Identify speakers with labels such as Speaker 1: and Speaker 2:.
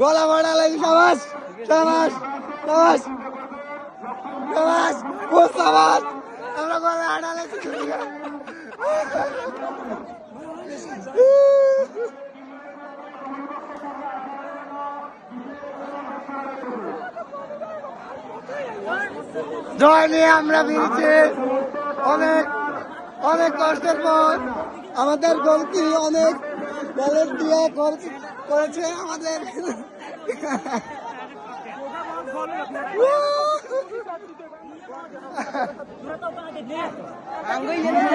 Speaker 1: গলা বড়া লাগি সাবাস সাবাস সাবাস আমরা জয় নিয়ে আমরা পেয়েছি অনেক অনেক কষ্টের পর আমাদের গোলকি অনেক ব্যালেন্স দিয়ে করেছে আমাদের। Anggur ini. Iya.